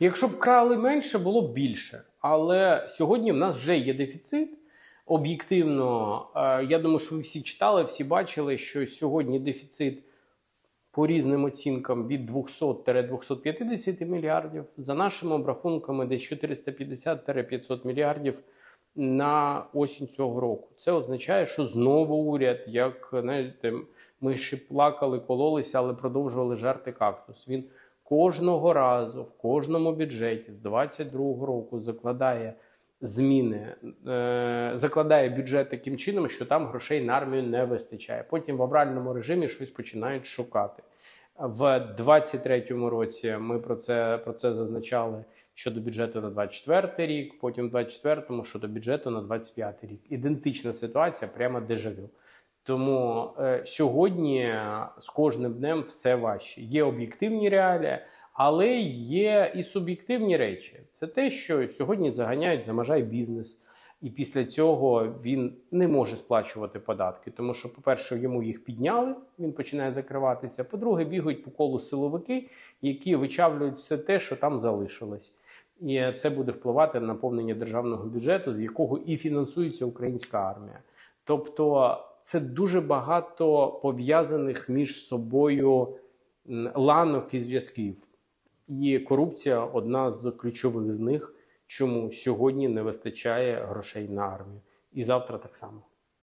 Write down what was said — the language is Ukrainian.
Якщо б крали менше, було б більше. Але сьогодні в нас вже є дефіцит. Об'єктивно, е, я думаю, що ви всі читали, всі бачили, що сьогодні дефіцит по різним оцінкам від 200-250 мільярдів. За нашими обрахунками, десь 450-500 мільярдів на осінь цього року. Це означає, що знову уряд, як знаєте, ми ще плакали, кололися, але продовжували жерти кактус. Він кожного разу в кожному бюджеті з 22-го року закладає зміни, е, закладає бюджет таким чином, що там грошей на армію не вистачає. Потім в авральному режимі щось починають шукати. В 23-му році ми про це, про це зазначали щодо бюджету на 24 рік, потім в 24-му щодо бюджету на 25 рік. Ідентична ситуація, прямо дежавю. Тому е, сьогодні е, з кожним днем все важче. Є об'єктивні реалії, але є і суб'єктивні речі. Це те, що сьогодні заганяють за бізнес, і після цього він не може сплачувати податки. Тому що, по-перше, йому їх підняли, він починає закриватися. По-друге, бігають по колу силовики, які вичавлюють все те, що там залишилось. І це буде впливати на наповнення державного бюджету, з якого і фінансується українська армія. Тобто це дуже багато пов'язаних між собою ланок і зв'язків. І корупція одна з ключових з них, чому сьогодні не вистачає грошей на армію. І завтра так само.